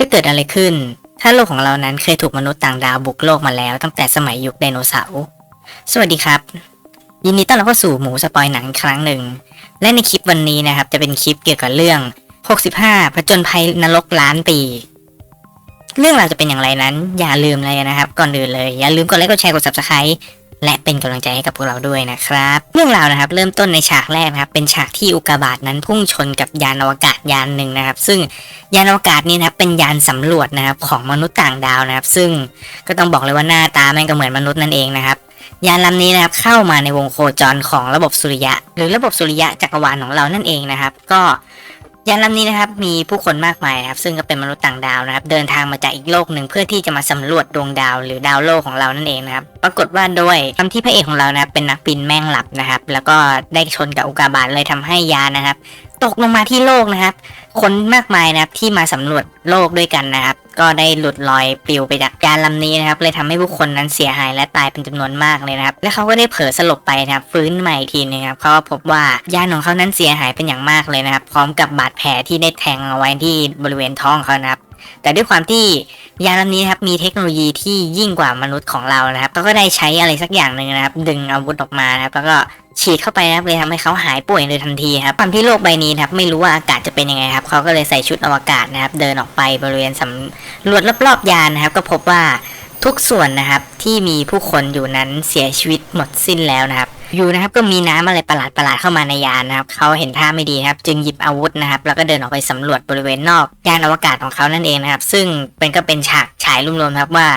จะเกิดอะไรขึ้น ถ้าโลกของเรานั้นเคยถูกมนุษย์ต่างดาวบุกโลกมาแล้วตั้งแต่สมัยยุคไดโนเสาร์สวัสดีครับ ยินดีต้อนรับเข้าสู่หมูสปอยหนังครั้งหนึ่ง และในคลิปวันนี้นะครับ จะเป็นคลิปเกี่ยวกับเรื่อง 65ผจญภัยนรกล้านปี เรื่องราวจะเป็นอย่างไรนั้น อย่าลืมเลยนะครับ ก่อนอื่นเลย อย่าลืมกดไลค์กดแชร์กด subscribe และเป็นกำลังใจให้กับพวกเราด้วยนะครับ เรื่องราวนะครับเริ่มต้นในฉากแรกนะครับ เป็นฉากที่อุกกาบาตนั้นพุ่งชนกับยานอวกาศยานหนึ่งนะครับ ซึ่งยานอวกาศนี้นะครับเป็นยานสำรวจนะครับของมนุษย์ต่างดาวนะครับ ซึ่งก็ต้องบอกเลยว่าหน้าตาแม่งก็เหมือนมนุษย์นั่นเองนะครับยานลำนี้นะครับเข้ามาในวงโคจรของระบบสุริยะ หรือระบบสุริยะจักรวาลของเรานั่นเองนะครับ ก็ ยานลำนี้นะครับมีผู้คนมากมายนะครับ ซึ่งก็เป็นมนุษย์ต่างดาวนะครับ เดินทางมาจากอีกโลกหนึ่งเพื่อที่จะมาสำรวจดวงดาวหรือดาวโลกของเรานั่นเองนะครับ ปรากฏว่าโดยคำที่พระเอกของเรานะครับเป็นนักบินแม่งหลับนะครับ แล้วก็ได้ชนกับอุกกาบาตเลยทำให้ยานนะครับ ตกลงมาที่โลกนะครับ คนมากมายนะครับที่มาสำรวจโลกด้วยกันนะครับ ก็ได้หลุดลอยปลิวไปจากยานลำนี้นะครับ เลยทำให้ผู้คนนั้นเสียหายและตายเป็นจำนวนมากเลยนะครับ และเขาก็ได้เผลอสลบไปนะครับ ฟื้นใหม่อีกทีนึงครับเขาก็พบว่ายานของเขานั้นเสียหายเป็นอย่างมากเลยนะครับ พร้อมกับบาดแผลที่ได้แทงเอาไว้ที่บริเวณท้องเขานะครับแต่ด้วยความที่ยานลำนี้นครับมีเทคโนโลยีที่ยิ่งกว่ามนุษย์ของเรานะครับเขาก็ได้ใช้อะไรสักอย่างหนึ่งนะครับ ดึงอาวุธออกมานะครับ แล้วก็ ฉีดเข้าไปนะครับเลยทำให้เขาหายป่วยโดยทันทีครับความที่โลกใบนี้นะครับไม่รู้ว่าอากาศจะเป็นยังไงครับเขาก็เลยใส่ชุดอวกาศนะครับ เดินออกไปบริเวณสำรวจรอบๆยานนะครับ ก็พบว่าทุกส่วนนะครับที่มีผู้คนอยู่นั้นเสียชีวิตหมดสิ้นแล้วนะครับ อยู่นะครับก็มีน้ำอะไรประหลาดๆเข้ามาในยานนะครับเขาเห็นท่าไม่ดีครับ จึงหยิบอาวุธนะครับ แล้วก็เดินออกไปสำรวจบริเวณนอกยานอวกาศของเขานั่นเองนะครับ ซึ่งเป็นก็เป็นฉากฉายรวมๆครับว่า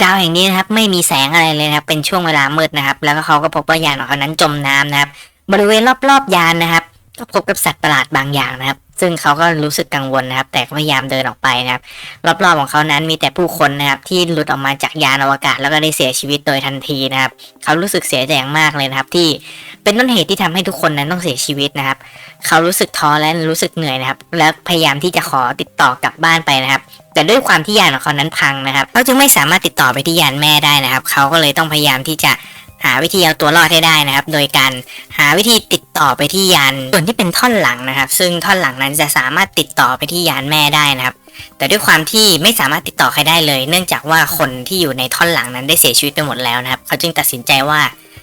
ดาวแห่งนี้นะครับไม่มีแสงอะไรเลยนะครับ เป็นช่วงเวลามืดนะครับ แล้วก็เขาก็พบว่ายานของเขานั้นจมน้ำนะครับ บริเวณรอบๆยานนะครับ ก็พบกับสัตว์ประหลาดบางอย่างนะครับ ซึ่งเขาก็รู้สึกกังวลนะครับ แต่พยายามเดินออกไปนะครับ รอบๆของเขานั้นมีแต่ผู้คนนะครับ ที่หลุดออกมาจากยานอวกาศแล้วก็ได้เสียชีวิตโดยทันทีนะครับ เขารู้สึกเสียใจอย่างมากเลยนะครับ ที่เป็นต้นเหตุที่ทำให้ทุกคนนั้นต้องเสียชีวิตนะครับ เขารู้สึกท้อและรู้สึกเหนื่อยนะครับ และพยายามที่จะขอติดต่อกลับบ้านไปนะครับแต่ด้วยความที่ยานของเขานั้นพังนะครับเขาจึงไม่สามารถติดต่อไปที่ยานแม่ได้นะครับ เขาก็เลยต้องพยายามที่จะหาวิธีเอาตัวรอดให้ได้นะครับ โดยการหาวิธีติด ต่อไปที่ยานส่วนที่เป็นท่อนหลังนะครับ ซึ่งท่อนหลังนั้นจะสามารถติดต่อไปที่ยานแม่ได้นะครับ แต่ด้วยความที่ไม่สามารถติดต่อใครได้เลย เนื่องจากว่าคนที่อยู่ในท่อนหลังนั้นได้เสียชีวิตไปหมดแล้วนะครับ เขาจึงตัดสินใจว่า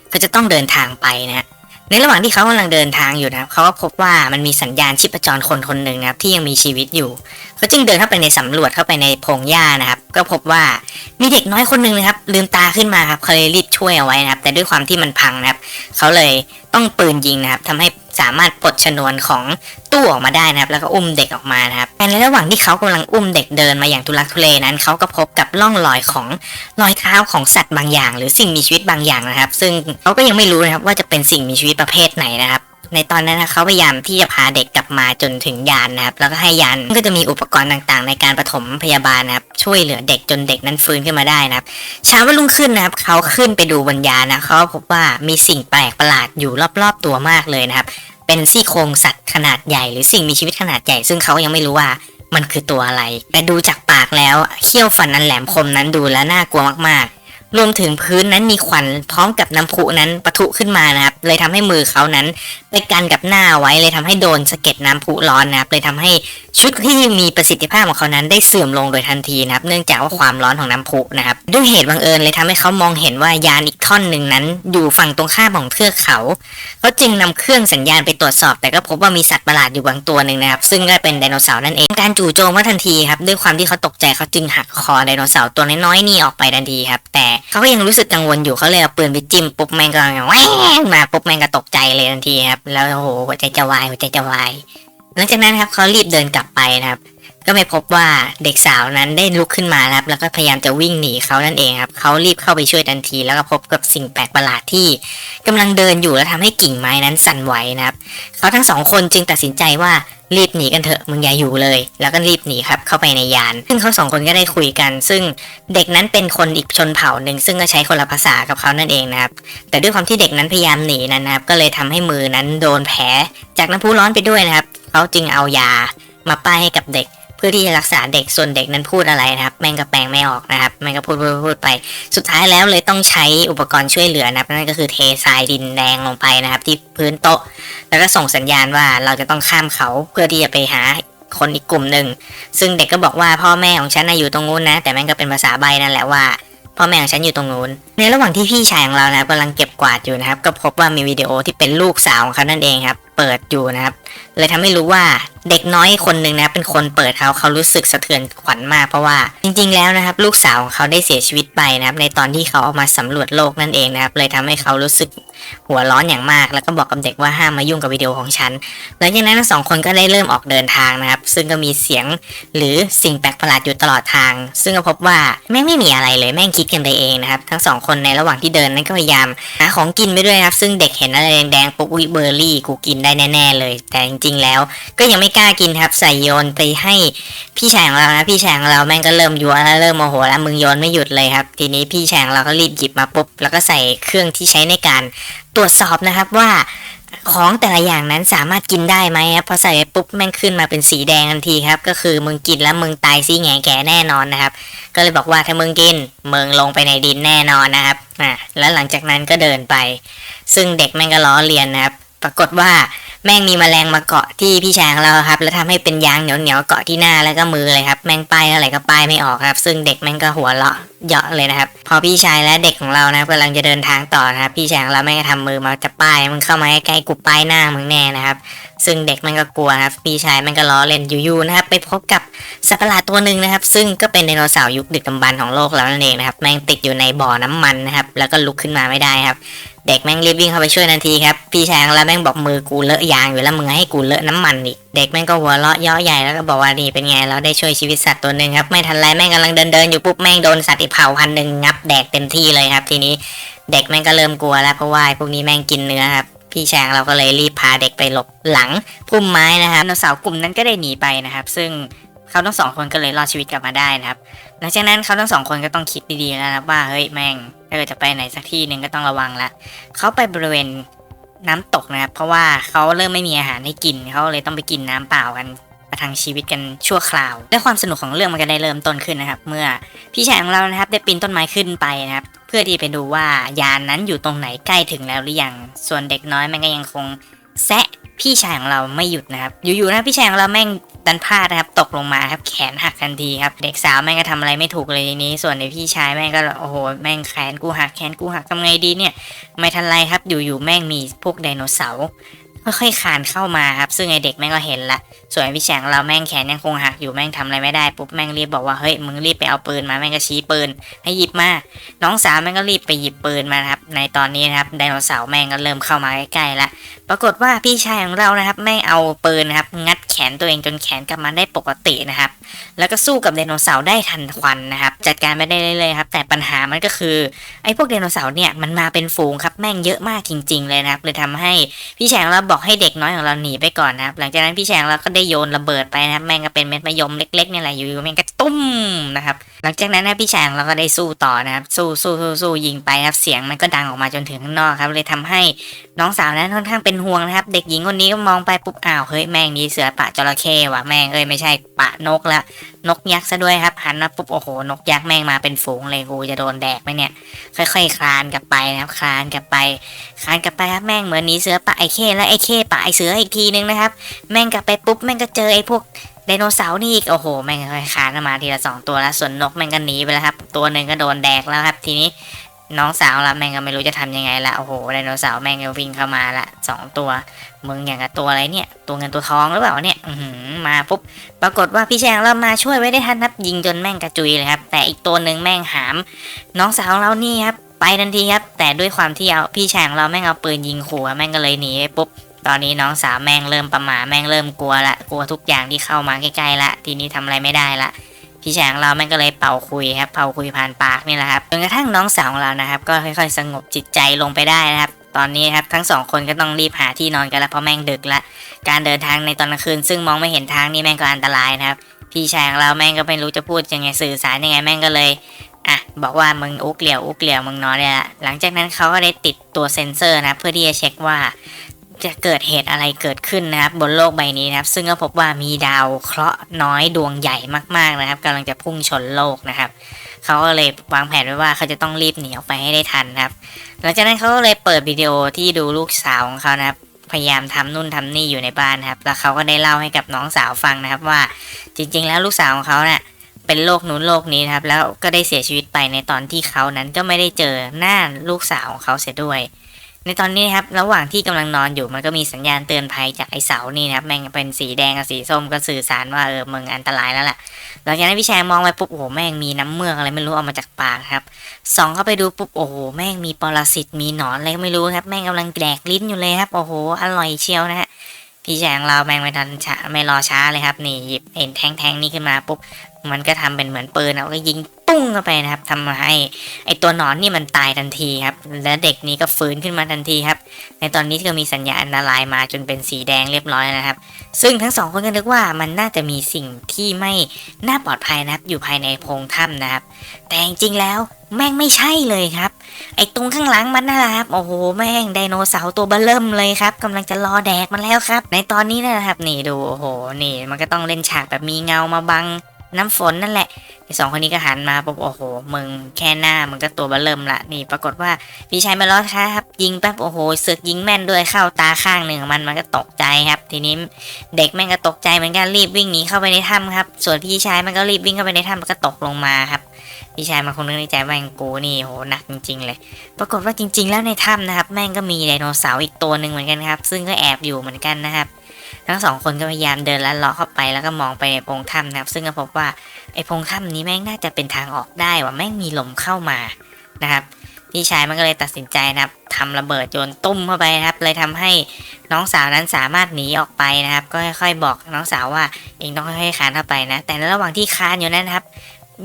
เขาจะต้องเดินทางไปนะฮะในระหว่างที่เขากำลังเดินทางอยู่นะครับเขาก็พบว่ามันมีสัญญาณชีพจรคนคนหนึ่งนะครับที่ยังมีชีวิตอยู่เขาจึงเดินเข้าไปในสำรวจเข้าไปในพงหญ้านะครับ ก็พบว่ามีเด็กน้อยคนหนึ่งนะครับลืมตาขึ้นมาครับเขาเลยรีบช่วยเอาไว้นะครับ แต่ด้วยความที่มันพังนะครับ เขาเลย ต้องปืนยิงนะครับทำให้สามารถปลดชนวนของตู้ออกมาได้นะครับแล้วก็อุ้มเด็กออกมานะครับในระหว่างที่เขากำลังอุ้มเด็กเดินมาอย่างทุลักทุเลนั้นเขาก็พบกับร่องรอยของรอยเท้าของสัตว์บางอย่าง หรือสิ่งมีชีวิตบางอย่างนะครับ ซึ่งเขาก็ยังไม่รู้นะครับว่าจะเป็นสิ่งมีชีวิตประเภทไหนนะครับ ในตอนนั้นนะเขาพยายามที่จะพาเด็กกลับมาจนถึงยานนะครับ แล้วก็ให้ยานก็จะมีอุปกรณ์ต่างๆ ในการปฐมพยาบาลนะครับ ช่วยเหลือเด็กจนเด็กนั้นฟื้นขึ้นมาได้นะครับเช้าวันรุ่งขึ้นนะครับเขาขึ้นไปดูบนยานนะเขาพบว่ามีสิ่งแปลกประหลาดอยู่รอบๆตัวมากเลยนะครับ เป็นซี่โครงสัตว์ขนาดใหญ่ หรือสิ่งมีชีวิตขนาดใหญ่ ซึ่งเขายังไม่รู้ว่ามันคือตัวอะไร แต่ดูจากปากแล้วเขี้ยวฟันอันแหลมคมนั้นดูแล้วน่ากลัวมากๆ รวมถึงพื้นนั้นมีควันพร้อมกับน้ำพุนั้นปะทุขึ้นมานะครับ เลยทำให้มือเขานั้น ไปกันกับหน้าไว้เลยทำให้โดนสะเก็ดน้ำพุร้อนนะครับ เลยทำให้ชุดที่มีประสิทธิภาพของเขานั้นได้เสื่อมลงโดยทันทีนะครับ เนื่องจากว่าความร้อนของน้ำพุนะครับ ด้วยเหตุบังเอิญเลยทำให้เขามองเห็นว่ายานอีกท่อนหนึ่งนั้น อยู่ฝั่งตรงข้ามของเทือกเขาเขาจึงนำเครื่องสัญญาณไปตรวจสอบ แต่ก็พบว่ามีสัตว์ประหลาดอยู่บางตัวหนึ่งนะครับ ซึ่งก็เป็นไดโนเสาร์นั่นเองการจู่โจมก็ทันทีครับด้วยความที่เขาตกใจเขาจึงหักคอไดโนเสาร์ตัวน้อยๆนี่ออกไปทันทีครับแต่เขาก็ยังรู้สึกกังวลอยู่เขาเลยเอาปืนไปจิ้มปุ๊บแมงก็แหวงมาปุ๊บแมงก็ตกใจเลยทันทีครับ แล้วโอ้โหหัวใจจะวายหัวใจจะวายหลังจากนั้นครับเขารีบเดินกลับไปนะครับ ก็ไม่พบว่าเด็กสาวนั้นได้ลุกขึ้นมาครับ แล้วก็พยายามจะวิ่งหนีเขานั่นเองครับเขารีบเข้าไปช่วยทันที แล้วก็พบกับสิ่งแปลกประหลาดที่กำลังเดินอยู่แล้วทำให้กิ่งไม้นั้นสั่นไหวนะครับเขาทั้งสองคนจึงตัดสินใจว่ารีบหนีกันเถอะมึงอย่าอยู่เลย แล้วก็รีบหนีครับเข้าไปในยาน ซึ่งเขาสองคนก็ได้คุยกัน ซึ่งเด็กนั้นเป็นคนอีกชนเผ่าหนึ่งซึ่งก็ใช้คนละภาษากับเขานั่นเองนะครับ แต่ด้วยความที่เด็กนั้นพยายามหนีนั้นนะครับ ก็เลยทำให้มือนั้นโดนแผล จากน้ำพุร้อนไปด้วยนะครับ เขาจึงเอายามาป้ายให้กับเด็ก เพื่อที่จะรักษาเด็กส่วนเด็กนั้นพูดอะไรนะครับ แม่งก็แปลงไม่ออกนะครับแม่งก็พูดพูดพูดไป สุดท้ายแล้วเลยต้องใช้อุปกรณ์ช่วยเหลือนะครับนั่นก็คือเททรายดินแดงลงไปนะครับ ที่พื้นโต๊ะ แล้วก็ส่งสัญญาณว่าเราจะต้องข้ามเขาเพื่อที่จะไปหาคนอีกกลุ่มหนึ่ง ซึ่งเด็กก็บอกว่าพ่อแม่ของฉันน่ะอยู่ตรงนู้นนะ แต่แม่งก็เป็นภาษาใบนั่นแหละว่าพ่อแม่ของฉันอยู่ตรงนู้น ในระหว่างที่พี่ชายของเรานะครับกำลังเก็บกวาดอยู่นะครับ ก็พบว่ามีวิดีโอที่เป็นลูกสาวของเขานั่นเองครับ เปิดอยู่นะครับ เลยทำให้รู้ว่าเด็กน้อยคนหนึ่งนะเป็นคนเปิดเขาเขารู้สึกสะเทือนขวัญมากเพราะว่าจริง ๆ แล้วนะครับ ลูกสาวของเขาได้เสียชีวิตไปนะครับ ในตอนที่เขาออกมาสำรวจโลกนั่นเองนะครับ เลยทำให้เขารู้สึกหัวร้อนอย่างมาก แล้วก็บอกกับเด็กว่าห้ามมายุ่งกับวิดีโอของฉันหลังจากนั้นทั้งสองคนก็ได้เริ่มออกเดินทางนะครับ ซึ่งก็มีเสียงหรือสิ่งแปลกประหลาดอยู่ตลอดทาง ซึ่งก็พบว่าแม่งไม่มีอะไรเลยแม่งคิดกันไปเองนะครับทั้งสองคนในระหว่างที่เดินนั้นก็พยายามหาของกินไปด้วยนะครับ ซึ่งเด็กเห็นอะไรแดงๆปุ๊บอุ้ยเบอร์รี่กูกินได้แน่ ๆเลย แต่จริงๆแล้ว ก็ยังไม่กล้ากินครับใส่โยนไปให้พี่ชายของเรานะพี่ชายของเราแม่งก็เริ่มยัวแล้วเริ่มโมโหแล้วมึงโยนไม่หยุดเลยครับ ทีนี้พี่ชายของเราก็รีบหยิบมาปุ๊บแล้วก็ใส่เครื่องที่ใช้ในการตรวจสอบนะครับว่าของแต่ละอย่างนั้นสามารถกินได้ไหมครับพอใส่ไปปุ๊บแม่งขึ้นมาเป็นสีแดงทันทีครับ ก็คือมึงกินแล้วมึงตายซี่แง่แก่แน่นอนนะครับ ก็เลยบอกว่าถ้ามึงกินมึงลงไปในดินแน่นอนนะครับอะแล้วหลังจากนั้นก็เดินไป ซึ่งเด็กแม่งก็ล้อเลียนนะครับ ปรากฏว่าแม่งมีแมลงมาเกาะที่พี่ช้างเราครับ แล้วทำให้เป็นยางเหนียวๆเกาะที่หน้าแล้วก็มือเลยครับ แม่งป้ายอะไรก็ป้ายไม่ออกครับ ซึ่งเด็กแม่งก็หัวเราะ เยาะเลยนะครับ พอพี่ชายและเด็กของเรานะครับกำลังจะเดินทางต่อนะครับ พี่ชายของเราแม่งทำมือมาจะป้ายมึงเข้ามาใกล้กูป้ายหน้ามึงแน่นะครับ ซึ่งเด็กม่งก็กลัวครับ พี่ชายม่งก็ล้อเล่นอยู่ๆนะครับ ไปพบกับสัตว์ประหลาดตัวหนึ่งนะครับ ซึ่งก็เป็นไดโนเสาร์ยุคดึกดำบรรพ์ของโลกแล้วนั่นเองนะครับ แม่งติดอยู่ในบ่อน้ำมันนะครับ แล้วก็ลุกขึ้นมาไม่ได้ครับ เด็กแม่งรีบวิ่งเข้าไปช่วยทันทีครับ พี่ชายของเราแม่งบอกมือกูเลอะยางอยู่แล้วมึงให้กูเลอะน้ำมันอีกเด็กแม่งก็หัวเราะเย่อใหญ่แล้วก็บอกว่านี่เป็นไงเราได้ช่วยชีวิตสัตว์ตัวหนึ่งครับ ไม่ทันไรแม่งกำลังเดินเดินอยู่ปุ๊บแม่งโดนสัตว์อีเผ่าพันหนึ่งงับแดกเต็มที่เลยครับ ทีนี้เด็กแม่งก็เริ่มกลัวแล้วเพราะว่าพวกนี้แม่งกินเนื้อครับพี่แชางเราก็เลยรีบพาเด็กไปหลบหลังพุ่มไม้นะครับนเสาร์กลุ่มนั้นก็ได้หนีไปนะครับ ซึ่งเขาทั้งสองคนก็เลยรอดชีวิตกลับมาได้นะครับ หลังจากนั้นเขาทั้งสองคนก็ต้องคิดดีๆแล้วนะว่าเฮ้ยแม่งถ้าเกิดจะไปไหนสักที่หนึ่งก็ต้องระวังละเขาไปบริเวณน้ำตกนะครับ เพราะว่าเขาเริ่มไม่มีอาหารให้กินเขาเลยต้องไปกินน้ำเปล่ากัน ประทังชีวิตกันชั่วคราว และความสนุกของเรื่องมันก็ได้เริ่มต้นขึ้นนะครับ เมื่อพี่ชายของเรานะครับได้ปีนต้นไม้ขึ้นไปนะครับ เพื่อที่ไปดูว่ายานนั้นอยู่ตรงไหนใกล้ถึงแล้วหรือยัง ส่วนเด็กน้อยมันก็ยังคงแซะพี่ชายของเราไม่หยุดนะครับ อยู่ๆนะพี่ชายของเราแม่งดันพลาดนะครับ ตกลงมาครับแขนหักทันทีครับ เด็กสาวแม่งก็ทำอะไรไม่ถูกเลยทีนี้ ส่วนในพี่ชายแม่งก็โอ้โหแม่งแขนกูหักแขนกูหักทำไงดีเนี่ย ไม่ทันไรครับ อยู่ๆแม่งมีพวกไดโนเสาร์ ค่อยๆคานเข้ามาครับซึ่งไอเด็กแม่งก็เห็นละส่วนพี่แฉงเราแม่งแขนยังคงหักอยู่แม่งทำอะไรไม่ได้ปุ๊บแม่งรีบบอกว่าเฮ้ยมึงรีบไปเอาปืนมาแม่งก็ชี้ปืนให้หยิบมาน้องสาวแม่งก็รีบไปหยิบปืนมาครับในตอนนี้นะครับไดโนเสาร์แม่งก็เริ่มเข้ามาใกล้ๆละปรากฏว่าพี่ชายของเรานะครับแม่งเอาปืนนะครับงัดแขนตัวเองจนแขนกลับมาได้ปกตินะครับแล้วก็สู้กับไดโนเสาร์ได้ทันควันนะครับจัดการไม่ได้เลยครับแต่ปัญหามันก็คือไอ้พวกไดโนเสาร์เนี่ยมันมาเป็นฝูงครับแม่งเยอะมากจริง ๆเลยนะครับเลยทำให้พี่แฉงเราบอกให้เด็กน้อยของเราหนีไปก่อนนะครับ หลังจากนั้นพี่แฉงเราก็ได้โยนระเบิดไปนะครับ แม่งก็เป็นเม็ดมะยมเล็กๆเนี่ยแหละอยู่ๆแม่งก็ตุ้มนะครับ หลังจากนั้นนะพี่แฉงเราก็ได้สู้ต่อนะครับ สู้สู้สู้สู้ยิงไปครับ เสียงมันก็ดังออกมาจนถึงข้างนอกครับ เลยทำให้น้องสาวนั้นค่อนข้างเป็นห่วงนะครับ เด็กหญิงคนนี้ก็มองไปปุ๊บอ้าวเฮ้ยแม่งนี้เสือปะจระเข้ว่ะแม่งเอ้ยไม่ใช่ปะนกละนกยักษ์ซะด้วยครับหันมาปุ๊บโอ้โหนกยักษ์แม่งมาเป็นฝูงเลยกูจะโดนแดกไหมเนี่ย ค่อย ๆ คลานกลับไปนะครับ คลานกลับไป คลานกลับไปครับแม่งเหมือนนีเสือปะไอ้เข้แล้วไอ้เข้ปะไอเสืออีกทีนึงนะครับ แม่งกลับไปปุ๊บแม่งก็เจอไอ้พวกไดโนเสาร์นี่อีกโอ้โหแม่งคานมาทีละสองตัวแล้วส่วนนกแม่งก็หนีไปแล้วครับ ตัวหนึ่งก็โดนแดกแล้วครับ ทีนี้น้องสาวเราแม่งก็ไม่รู้จะทำยังไงละโอ้โหไดโนเสาร์แม่งก็วิ่งเข้ามาละสองตัวมึงอย่างกับตัวอะไรเนี่ย ตัวเงินตัวทองหรือเปล่าเนี่ยอืมาปุ๊บปรากฏว่าพี่แชงเรามาช่วยไว้ได้ทันครับยิงจนแม่งกระจุยเลยครับ แต่อีกตัวหนึ่งแม่งหาม น้องสาวของเรานี่ครับไปทันทีครับ แต่ด้วยความที่เอาพี่แชงเราแม่งเอาปืนยิงขู่แม่งก็เลยหนีไปปุ๊บ ตอนนี้น้องสาวแม่งเริ่มประหม่าแม่งเริ่มกลัวละกลัวทุกอย่างที่เข้ามาใกล้ๆละทีนี้ทำอะไรไม่ได้ละพี่แฉงเราแม่งก็เลยเป่าคุยครับเป่าคุยผ่านปากนี่แหละครับจนกระทั่งน้องสาวของเรานะครับ ก็ค่อยๆ สงบจิตใจลงไปได้นะครับตอนนี้ครับทั้งสองคนก็ต้องรีบหาที่นอนกันแล้วเพราะแม่งดึกละการเดินทางในตอนกลางคืน ซึ่งมองไม่เห็นทางนี่แม่งก็อันตรายนะครับพี่ชายของเราแม่งก็ไม่รู้จะพูดยังไงสื่อสารยังไงแม่งก็เลยอะบอกว่ามึงอุกเหลียวอุกเหลียวมึงนอนเลยละหลังจากนั้นเขาก็ได้ติดตัวเซ็นเซอร์นะเพื่อที่จะเช็คว่า จะเกิดเหตุอะไรเกิดขึ้นนะครับ บนโลกใบนี้นะครับ ซึ่งก็พบว่ามีดาวเคราะห์น้อยดวงใหญ่มากๆนะครับกำลังจะพุ่งชนโลกนะครับเขาก็เลยวางแผนไว้ว่าเขาจะต้องรีบหนีออกไปให้ได้ทันนะครับ หลังจากนั้นเขาก็เลยเปิดวิดีโอที่ดูลูกสาวของเขานะครับพยายามทำนู่นทำนี่อยู่ในบ้านนครับ แล้วเขาก็ได้เล่าให้กับน้องสาวฟังนะครับว่าจริง ๆ แล้วลูกสาวของเขาเนี่ยเป็นโรคนู้นโรคนี้นะครับ แล้วก็ได้เสียชีวิตไปในตอนที่เขานั้นก็ไม่ได้เจอหน้าลูกสาวของเขาเสียด้วย ในตอนนี้นะครับระหว่างที่กำลังนอนอยู่มันก็มีสัญญาณเตือนภัยจากไอ้เสานี่นะครับแม่งเป็นสีแดงกับสีส้มก็สื่อสารว่าเออมึงอันตรายแล้วแหละหลังจากนั้นพี่ชายมองไปปุ๊บโอ้โหแม่งมีน้ำเมือกอะไรไม่รู้ออกมาจากปากครับส่องเข้าไปดูปุ๊บโอ้โหแม่งมีปรสิตมีหนอนอะไรก็ไม่รู้ครับแม่งกำลังแดกลิ้นอยู่เลยครับโอ้โหอร่อยเชียวนะฮะพี่ชายของเราแมงไม่ทันช้าไม่รอช้าเลยครับนี่หยิบเอ็นแทงๆนี่ขึ้นมาปุ๊บ มันก็ทำเป็นเหมือนปืนแล้วก็ยิงตุ้งเข้าไปนะครับทำให้ไอตัวหนอนนี่มันตายทันทีครับ และเด็กนี้ก็ฟื้นขึ้นมาทันทีครับ ในตอนนี้ก็มีสัญญาณอันตรายมาจนเป็นสีแดงเรียบร้อยนะครับ ซึ่งทั้งสองคนก็นึกว่ามันน่าจะมีสิ่งที่ไม่น่าปลอดภัยนะครับ อยู่ภายในโพรงถ้ำนะครับ แต่จริงๆแล้วแม่งไม่ใช่เลยครับ ไอตรงข้างหลังมันนะครับ โอ้โห แม่งไดโนเสาร์ตัวเบลเริ่มเลยครับกำลังจะรอแดกมันแล้วครับ ในตอนนี้นะครับ นี่ดู โอ้โห นี่ มันก็ต้องเล่นฉากแบบมีเงามาบัง น้ำฝนนั่นแหละไอ้สองคนนี้ก็หันมาปุ๊บโอ้โหมึงแค่หน้ามึงก็ตัวเบลเริ่มละนี่ปรากฏว่าพี่ชายมาล้อครับ ยิงแป๊บโอ้โหเสือกยิงแม่นด้วยเข้าตาข้างหนึ่งมันมันก็ตกใจครับ ทีนี้เด็กแม่งก็ตกใจเหมือนกันรีบวิ่งหนีเข้าไปในถ้ำครับ ส่วนพี่ชายมันก็รีบวิ่งเข้าไปในถ้ำมันก็ตกลงมาครับพี่ชายมันคงนึกในใจว่าแม่งกูนี่โหหนักจริง ๆ เลย ปรากฏว่าจริง ๆ แล้วในถ้ำนะครับ แม่งก็มีไดโนเสาร์อีกตัวหนึ่งเหมือนกันครับ ซึ่งก็แอบอยู่เหมือนกันนะครับ ทั้งสองคนก็พยายามเดินลัดเลาะเข้าไปแล้วก็มองไปในโพรงถ้ำนะครับ ซึ่งก็พบว่าไอ้โพรงถ้ำนี้แม่งน่าจะเป็นทางออกได้ว่าแม่งมีลมเข้ามานะครับพี่ชายมันก็เลยตัดสินใจนะครับทำระเบิดโยนตุ้มเข้าไปนะครับ เลยทำให้น้องสาวนั้นสามารถหนีออกไปนะครับ ก็ค่อยๆบอกน้องสาวว่าเองต้องค่อยๆคานเข้าไปนะ แต่ในระหว่างที่คานอยู่นั้นนะครับ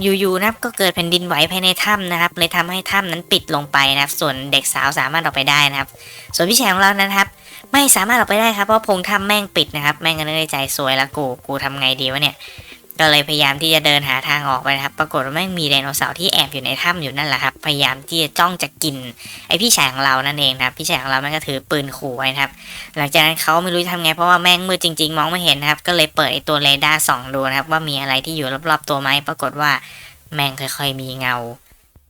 อยู่ๆนะครับก็เกิดแผ่นดินไหวภายในถ้ำนะครับเลยทำให้ถ้ำนั้นปิดลงไปนะครับ ส่วนเด็กสาวสามารถออกไปได้นะครับ ส่วนพี่ชายของเรานะครับ ไม่สามารถออกไปได้ครับเพราะโพงถ้ำแม่งปิดนะครับ แม่งก็นึกในใจสวยแล้วกูกูทำไงดีวะเนี่ย ก็เลยพยายามที่จะเดินหาทางออกไปนะครับ ปรากฏว่าแม่มีไดโนเสาร์ที่แอบอยู่ในถ้ำอยู่นั่นแหละครับ พยายามที่จะจ้องจะกิน ไอพี่ชายของเรานั่นเองนะครับพี่ชายของเราแม่งก็ถือปืนขู่ไว้นะครับ หลังจากนั้นเขาไม่รู้จะทำไงเพราะว่าแม่งมืดจริง ๆ มองไม่เห็นนะครับ ก็เลยเปิดไอตัวเรดาร์ส่องดูนะครับ ว่ามีอะไรที่อยู่รอบๆตัวไหมปรากฏว่าแม่งค่อย ๆ มีเงา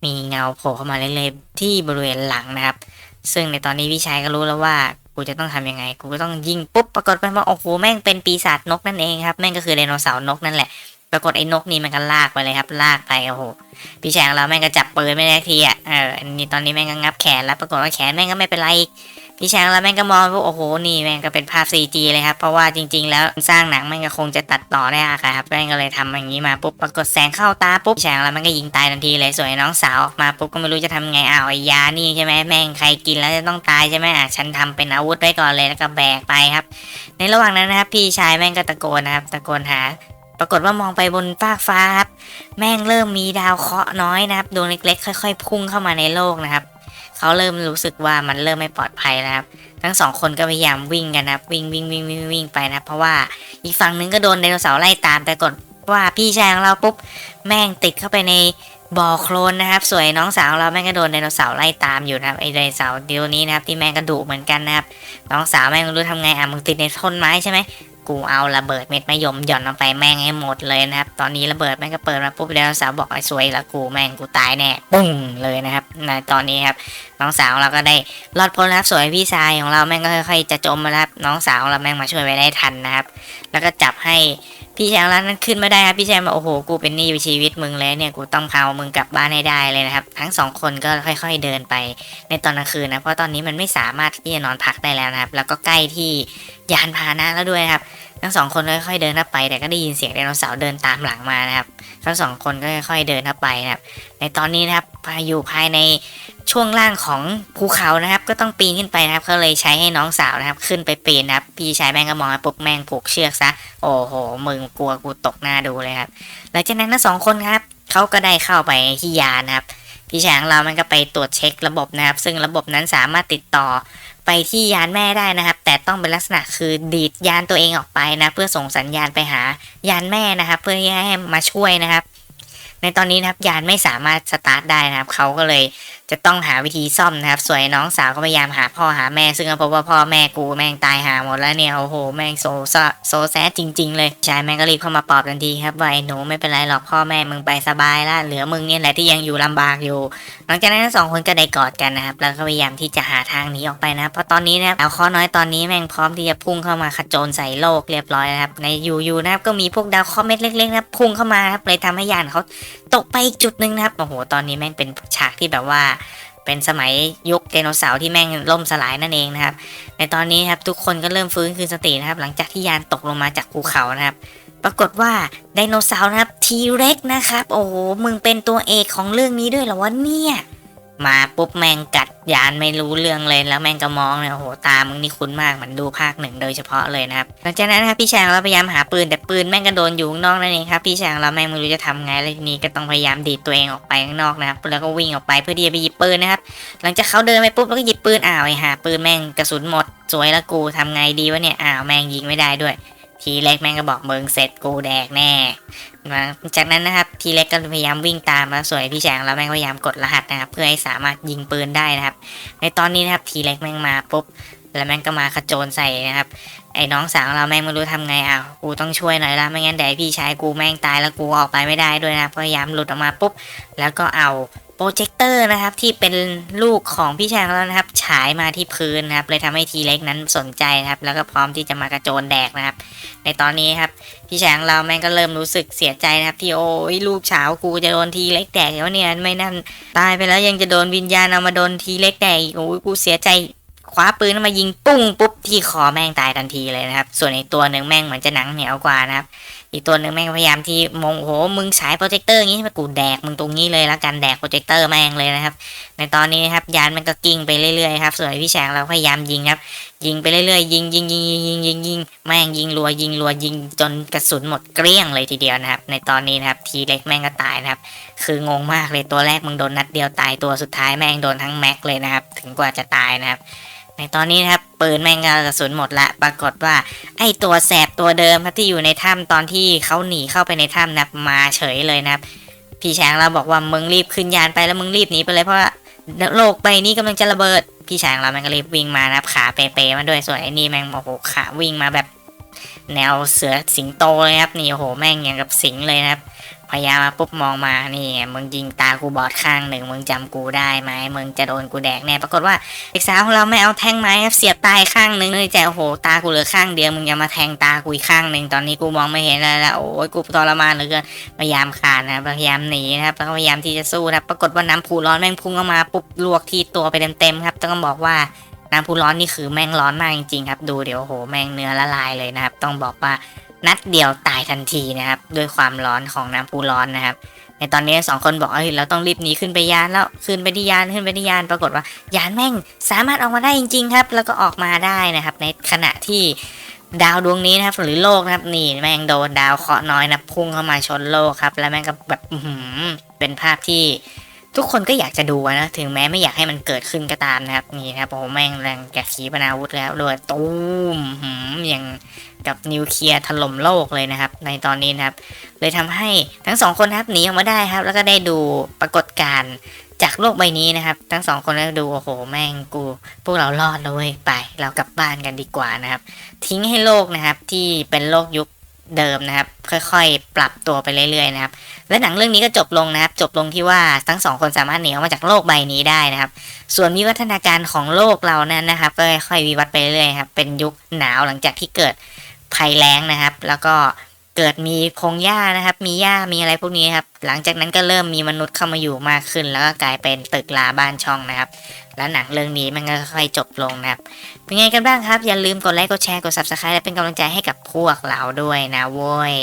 มีเงาโผล่เข้ามาเรื่อยๆที่บริเวณหลังนะครับ ซึ่งในตอนนี้พี่ชายก็รู้แล้วว่า กูจะต้องทำยังไง กูก็ต้องยิงปุ๊บปรากฏว่าโอ้โหแม่งเป็นปีศาจนกนั่นเองครับแม่งก็คือไดโนเสาร์นกนั่นแหละปรากฏไอ้นกนี่มันก็ลากไปเลยครับ ลากไปโอ้โหพี่แฉงเราแม่งก็จับปืนไม่ได้ทีอะเอออันนี้ตอนนี้แม่งก็งับแขนแล้ว ปรากฏว่าแขนแม่งก็ไม่เป็นไรอีก พี่ชายของเราแม่งก็มองว่าโอ้โหนี่แม่งก็เป็นภาพ CG เลยครับเพราะว่าจริง ๆ แล้วสร้างหนังแม่งก็คงจะตัดต่อได้อะครับแม่งก็เลยทำอย่างนี้มาปุ๊บปรากฏแสงเข้าตาปุ๊บพี่ชางเราแม่งก็ยิงตายทันทีเลยส่วนน้องสาวออกมาปุ๊บก็ไม่รู้จะทำไงอ้าวไอ้ยานี่ใช่ไหมแม่งใครกินแล้วจะต้องตายใช่ไหมอะฉันทำเป็นอาวุธไว้ก่อนเลยแล้วก็แบกไปครับ ในระหว่างนั้นนะครับพี่ชายแม่งก็ตะโกนนะครับตะโกนหาปรากฏว่ามองไปบนฟากฟ้าครับ แม่งเริ่มมีดาวเคราะห์น้อยนะครับดวงเล็กๆ ค่อย ๆ พุ่งเข้ามาในโลกนะครับ เขาเริ่มรู้สึกว่ามันเริ่มไม่ปลอดภัยนะครับ ทั้งสองคนก็พยายามวิ่งกันนะครับ วิ่งวิ่งวิ่งวิ่งวิ่งไปนะ เพราะว่าอีกฝั่งนึงก็โดนไดโนเสาร์ไล่ตามแต่กดว่าพี่ชายของเราปุ๊บแม่งติดเข้าไปใน บ่อโคลนนะครับ สวนไอ้น้องสาวเราแม่งก็โดนไดโนเสาร์ไล่ตามอยู่นะครับไอไดโนเสาร์เดียวนี้นะครับที่แม่งก็ดุเหมือนกันนะครับน้องสาวแม่งรู้ทำไงอะมึงติดในต้นไม้ใช่ไหมกูเอาระเบิดเม็ดมะยมหย่อนลงไปแม่งให้หมดเลยนะครับ ตอนนี้ระเบิดแม่งก็เปิดมาปุ๊บไดโนเสาร์บอกไอ้สวยละกูแม่งกูตายแน่ปุ้งเลยนะครับในตอนนี้ครับน้องสาวเราก็ได้รอดพ้นนะครับสวยพี่ชายของเราแม่งก็ค่อยๆจะจมมาแล้วครับน้องสาวเราแม่งมาช่วยไว้ได้ทันนะครับ แล้วก็จับให้ พี่ชายของร้านนั้นขึ้นมาได้ครับพี่ชายมาโอ้โหกูเป็นหนี้ชีวิตมึงแล้วเนี่ยกูต้องพามึงกลับบ้านให้ได้เลยนะครับ ทั้งสองคนก็ค่อยๆเดินไปในตอนกลางคืนนะเพราะตอนนี้มันไม่สามารถที่จะนอนพักได้แล้วนะครับ แล้วก็ใกล้ที่ยานพาหนะแล้วด้วยครับ ทั้งสองคนค่อยๆเดินเข้าไป แต่ก็ได้ยินเสียงไดโนเสาร์เดินตามหลังมานะครับ ทั้งสองคนก็ค่อยๆเดินเข้าไปนะครับ ในตอนนี้นะครับพอยู่ภายในช่วงล่างของภูเขานะครับ ก็ต้องปีนขึ้นไปนะครับเขาเลยใช้ให้น้องสาวนะครับ ขึ้นไปปีนนะครับ พี่ชายแม่งก็มองปุ๊บแม่งผูกเชือกซะ โอ้โห มึงกลัวกูตกหน้าดูเลยครับ หลังจากนั้นทั้งสองคนครับเขาก็ได้เข้าไปที่ยานนะครับ พี่ชายของเรามันก็ไปตรวจเช็คระบบนะครับ ซึ่งระบบนั้นสามารถติดต่อ ไปที่ยานแม่ได้นะครับ แต่ต้องเป็นลักษณะคือดีดยานตัวเองออกไปนะ เพื่อส่งสัญญาณไปหายานแม่นะครับ เพื่อให้มาช่วยนะครับ ในตอนนี้นะครับยานไม่สามารถสตาร์ทได้นะครับเขาก็เลยจะต้องหาวิธีซ่อมนะครับ ส่วนน้องสาวก็พยายามหาพ่อหาแม่ ซึ่งก็พบว่าพ่อแม่กูแม่งตายหาหมดแล้วเนี่ยโอ้โหแม่งโซซโซแซดจริง ๆ เลยชายแม่งก็รีบเข้ามาปลอบทันทีครับว่าไอ้หนูไม่เป็นไรหรอกพ่อแม่มึงไปสบายละเหลือมึงเนี่ยแหละที่ยังอยู่ลำบากอยู่ หลังจากนั้นทั้งสองคนก็ได้กอดกันนะครับแล้วก็พยายามที่จะหาทางหนีออกไปนะครับเพราะตอนนี้นะครับดาวเคราะห์น้อยตอนนี้แม่งพร้อมที่จะพุ่งเข้ามาขจรใส่โลกเรียบร้อยแล้วครับในยู่ๆนะครับก็มีพวกดาวเคราะห์เม็ดเล็กๆนะพุ่งเข้ามาครับเลยทำให้ยานเขาตกไปอีกจุดหนึ่งนะครับ โอ้โห ตอนนี้แม่งเป็นฉากที่แบบว่า เป็นสมัยยุคไดโนเสาร์ที่แม่งล่มสลายนั่นเองนะครับ ในตอนนี้ครับทุกคนก็เริ่มฟื้นคืนสตินะครับ หลังจากที่ยานตกลงมาจากภูเขานะครับ ปรากฏว่าไดโนเสาร์นะครับทีเร็กนะครับ โอ้โห มึงเป็นตัวเอกของเรื่องนี้ด้วยเหรอวะเนี่ย มาปุ๊บแม่งกัดยานไม่รู้เรื่องเลยแล้วแม่งก็มองเนี่ยโหตามึงนี่คุ้นมากเหมือนดูภาคหนึ่งโดยเฉพาะเลยนะครับหลังจากนั้นนะครับพี่แชางเราพยายามหาปืนแต่ปืนแม่งก็โดนอยู่ข้างนอกนั่นเองครับพี่แชางเราแม่งไม่รู้จะทำไงแล้วทีนี้ก็ต้องพยายามดีดตัวเองออกไปข้างนอกนะครับแล้วก็วิ่งออกไปเพื่อที่จะไปหยิบปืนนะครับหลังจากเขาเดินไปปุ๊บแล้วก็หยิบปืนอ้าวไอ้หาปืนแม่งกระสุนหมดสวยแล้วกูทำไงดีวะเนี่ยอ้าวแม่งยิงไม่ได้ด้วย ทีเล็กแม่งก็บอกมึงเสร็จกูแดกแน่มาจากนั้นนะครับทีเล็กก็พยายามวิ่งตามแล้วสวยพี่แฉงแล้วแม่งพยายามกดรหัสนะครับ เพื่อให้สามารถยิงปืนได้นะครับ ในตอนนี้นะครับทีเล็กแม่งมาปุ๊บแล้วแม่งก็มาขจรใส่นะครับ ไอ้น้องสาวเราแม่งไม่รู้ทำไงอ้าวกูต้องช่วยหน่อยละไม่งั้นเดี๋ยวไอ้พี่ชายกูแม่งตายแล้วกูออกไปไม่ได้ด้วยนะพยายามหลุดออกมาปุ๊บ แล้วก็เอา โปรเจคเตอร์นะครับที่เป็นลูกของพี่ชายของเรานะครับ ฉายมาที่พื้นนะครับ เลยทำให้ทีเล็กนั้นสนใจนะครับ แล้วก็พร้อมที่จะมากระโจนแดกนะครับ ในตอนนี้ครับพี่ชายของเราแม่งก็เริ่มรู้สึกเสียใจนะครับ ที่โอ้ยลูกเฉากูจะโดนทีเล็กแดกแล้วเนี่ยไม่นั่นตายไปแล้วยังจะโดนวิญญาณเอามาโดนทีเล็กแดกโอ้ยกูเสียใจคว้าปืนมายิงปุ้งปุ๊บที่คอแม่งตายทันทีเลยนะครับ ส่วนอีกตัวหนึ่งแม่งเหมือนจะหนังเหนียวกว่านะครับ อีกตัวหนึ่งแม่งพยายามที่มองโหมึงสายโปรเจคเตอร์อย่างนี้มากูแดกมึงตรงนี้เลยแล้วกันแดกโปรเจคเตอร์แม่งเลยนะครับ ในตอนนี้ครับยานมันก็กิ้งไปเรื่อยๆครับส่วนพี่แฉงเราพยายามยิงครับ ยิงไปเรื่อยๆยิงยิงยิงยิงยิงยิงยิงแม่งยิงรัวยิงรัวยิงจนกระสุนหมดเกลี้ยงเลยทีเดียวนะครับ ในตอนนี้นะครับทีเล็กแม่งก็ตายนะครับ คืองงมากเลยตัวแรกมึงโดนนัดเดียวตายตัวสุดท้ายแม่งโดนทั้งแม็กเลยนะครับ ถึงกว่าจะตายนะครับ ในตอนนี้นะครับปืนแมงกากระสุนหมดละ ปรากฏว่าไอตัวแสบตัวเดิมครับที่อยู่ในถ้ำตอนที่เขาหนีเข้าไปในถ้ำนะครับมาเฉยเลยนะครับ พี่ช้างเราบอกว่ามึงรีบขึ้นยานไปแล้วมึงรีบหนีไปเลยเพราะโลกใบนี้กำลังจะระเบิด พี่ช้างเราแม่งก็รีบวิ่งมานะครับขาเป๊ะๆมาด้วยส่วนไอ้นี่แมงโอ้โหขาวิ่งมาแบบ แนวเสือสิงโตเลยครับนี่โหแม่งอย่างกับสิงเลยครับพยายามมาปุ๊บมองมานี่มึงยิงตากูบอดข้างหนึ่งมึงจำกูได้ไหมมึงจะโดนกูแดกแน่ปรากฏว่าเด็กสาวของเราไม่เอาแทงไม้ครับเสียบตายข้างหนึ่งเลยใจโอ้โหตากูเหลือข้างเดียวมึงอย่ามาแทงตากูอีกข้างหนึ่งตอนนี้กูมองไม่เห็นแล้วล้วโอ้ยกูทรมานเหลือเกินพยายามคานนะพยายามหนีนะครับแล้วพยายามที่จะสู้นะครับปรากฏว่าน้ำพุร้อนแม่งพุ่งเข้ามาปุ๊บลวกที่ตัวไปเต็มๆครับต้องบอกว่า น้ำพุร้อนนี่คือแม่งร้อนมากจริงๆครับ ดูเดี๋ยวโหแม่งเนื้อละลายเลยนะครับ ต้องบอกว่านัดเดียวตายทันทีนะครับ ด้วยความร้อนของน้ำพุร้อนนะครับ ในตอนนี้สองคนบอกเอ้ยเราต้องรีบหนีขึ้นไปยานแล้วขึ้นไปที่ยานขึ้นไปที่ยานปรากฏว่ายานแม่งสามารถออกมาได้จริง ๆ ครับ แล้วก็ออกมาได้นะครับ ในขณะที่ดาวดวงนี้นะครับหรือโลกนะครับนี่แม่งโดนดาวเคราะห์น้อยนะพุ่งเข้ามาชนโลกครับ แล้วแม่งก็แบบเป็นภาพที่ ทุกคนก็อยากจะดูนะถึงแม้ไม่อยากให้มันเกิดขึ้นก็ตามนะครับ นี่นะครับโอ้โหแม่งแรงแกะขีปนาวุธแล้วโดยตูมหืมอย่างกับนิวเคลียร์ถล่มโลกเลยนะครับ ในตอนนี้นะครับ เลยทำให้ทั้งสองคนครับหนีออกมาได้ครับ แล้วก็ได้ดูปรากฏการณ์จากโลกใบนี้นะครับ ทั้งสองคนก็ดูโอ้โหแม่งกู พวกเรารอดแล้วเว้ยไป เรากลับบ้านกันดีกว่านะครับ ทิ้งให้โลกนะครับที่เป็นโลกยุค เดิมนะครับ ค่อยๆ ปรับตัวไปเรื่อยๆนะครับ และหนังเรื่องนี้ก็จบลงนะครับ จบลงที่ว่าทั้งสองคนสามารถหนีออกมาจากโลกใบนี้ได้นะครับ ส่วนวิวัฒนาการของโลกเรานั้นนะครับก็ค่อยๆวิวัฒน์ไปเรื่อยๆครับเป็นยุคหนาวหลังจากที่เกิดภัยแล้งนะครับ แล้วก็ เกิดมีพงหญ้านะครับ มีหญ้ามีอะไรพวกนี้ครับ หลังจากนั้นก็เริ่มมีมนุษย์เข้ามาอยู่มากขึ้น แล้วก็กลายเป็นตึกลาบ้านช่องนะครับ แล้วหนังเรื่องนี้มันก็ค่อยจบลงนะครับ เป็นไงกันบ้างครับ อย่าลืมกดไลค์กดแชร์กดซับสไครต์และเป็นกำลังใจให้กับพวกเราด้วยนะโว้ย